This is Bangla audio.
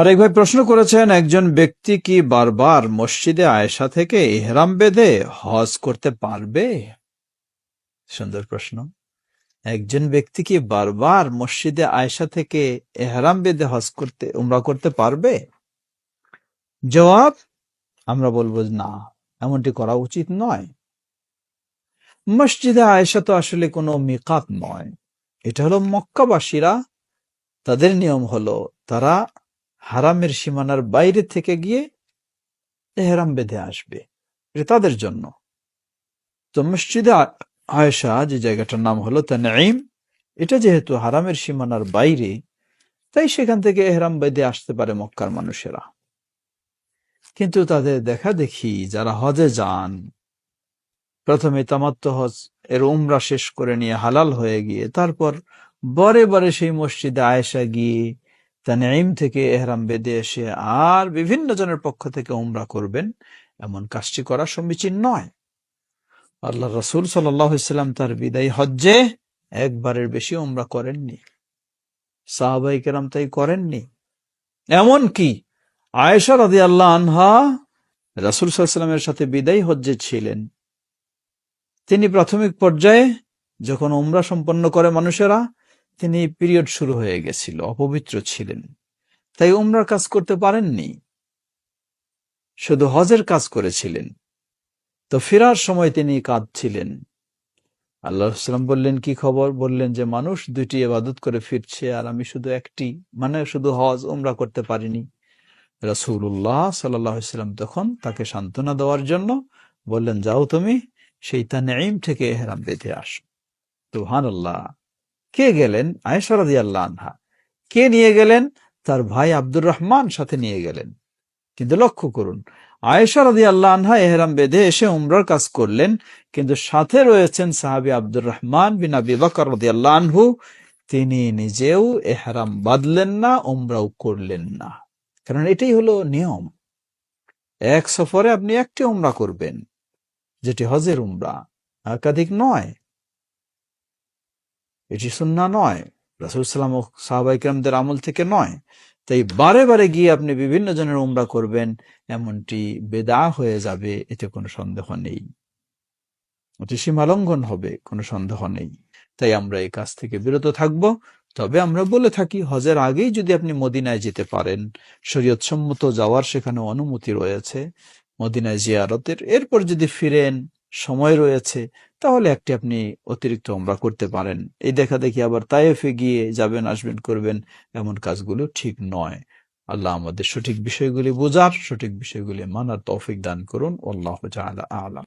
আর এক ভাই প্রশ্ন করেছেন, একজন ব্যক্তি কি বারবার মসজিদে আয়েশা থেকে ইহরাম বেঁধে হজ করতে পারবে? সুন্দর প্রশ্ন। একজন ব্যক্তি কি বারবার মসজিদে আয়েশা থেকে এহরাম বেঁধে হজ করতে, উমরা করতে পারবে? জবাব, আমরা বলব না, এমনটি করা উচিত নয়। মসজিদে আয়েশা তো আসলে কোনো মিকাত নয়। এটা হলো মক্কাবাসীরা, তাদের নিয়ম হলো তারা হারামের সীমানার বাইরে থেকে গিয়ে এহরাম বেঁধে আসবে। এটা তাদের জন্য। তো মসজিদে আ- আয়েশা যে জায়গাটার নাম হলো তানঈম, এটা যেহেতু হারামের সীমানার বাইরে, তাই সেখান থেকে এহরাম বেঁধে আসতে পারে মক্কার মানুষেরা। কিন্তু তাদের দেখা দেখি যারা হজে যান, প্রথমে তামাত্ম হজ, এর উমরা শেষ করে নিয়ে হালাল হয়ে গিয়ে, তারপর বরে বরে সেই মসজিদে আয়েশা গিয়ে তানঈম থেকে এহরাম বেঁধে এসে আর বিভিন্ন জনের পক্ষ থেকে উমরা করবেন, এমন কাজটি করা সমীচীন নয়। আল্লাহ রসুল সাল্লাম তার বিদায়ী হজ্জে একবারের বেশি উমরা করেননি। সাহাবাই কেরাম তাই করেননি। এমন কি, আয়েশা রাদি আল্লাহ আনহা রাসুল সাল্লামের সাথে বিদায়ী হজ্জে ছিলেন। তিনি প্রাথমিক পর্যায়ে যখন উমরা সম্পন্ন করে মানুষেরা তিনি পিরিয়ড শুরু হয়ে গেছিল, অপবিত্র ছিলেন। তাই উমরার কাজ করতে পারেননি। শুধু হজের কাজ করেছিলেন। তো ফেরার সময় তিনি কাঁদছিলেন। আল্লাহ সাল্লাম বললেন, কি খবর? বললেন যে, মানুষ দুইটি এবাদত করে ফিরছে আর আমি শুধু একটি মানে শুধু হজ, উমরা করতে পারিনি। রাসূলুল্লাহ সাল্লাম তখন তাকে সান্ত্বনা দেওয়ার জন্য বললেন, যাও তুমি, সেই তানঈম থেকে এহরাম বেঁধে আসো। তুহান আল্লাহ কে গেলেন? আয়েশারাদি আল্লাহ আনহা। কে নিয়ে গেলেন? তার ভাই আব্দুর রহমান সাথে নিয়ে গেলেন। কিন্তু লক্ষ্য করুন, আয়েশা রাদি আল্লাহ আনহা এহরাম বেঁধে এসে উমরার কাজ করলেন, কিন্তু সাথে রয়েছেন সাহাবি আব্দুর রহমান বিন আবি বকর আল্লাহ আনহু। তিনি নিজেও এহরাম বাঁধলেন না, উমরাও করলেন না। কারণ এটাই হলো নিয়ম। এক সফরে আপনি একটি উমরা করবেন, যেটি হজের উমরা। একাধিক নয় এটি সুন্না নয়। রাসুল সাল্লাম ও সাহাবাইকরামদের আমল থেকে নয়। তাই বারে বারে গিয়ে আপনি বিভিন্ন জনের উমরা করবেন, এমনটি বেদা হয়ে যাবে, এতে কোনো সন্দেহ নেই। অতি সীমালঙ্ঘন হবে, কোনো সন্দেহ নেই। তাই আমরা এই কাজ থেকে বিরত থাকব। তবে আমরা বলে থাকি, হজের আগেই যদি আপনি মদিনায় যেতে পারেন শরীয়ত সম্মত যাওয়ার সেখানে অনুমতি রয়েছে। মদিনায় জিয়ারতের, এরপর যদি ফিরেন, সময় রয়েছে তাহলে একটি আপনি অতিরিক্ত ওমরা করতে পারেন। এই দেখা দেখি আবার তায়েফে গিয়ে যাবেন, আসবেন, করবেন, এমন কাজগুলো ঠিক নয়। আল্লাহ আমাদের সঠিক বিষয়গুলি বোঝার, সঠিক বিষয়গুলি মানার তৌফিক দান করুন। আল্লাহ আলা আলাম।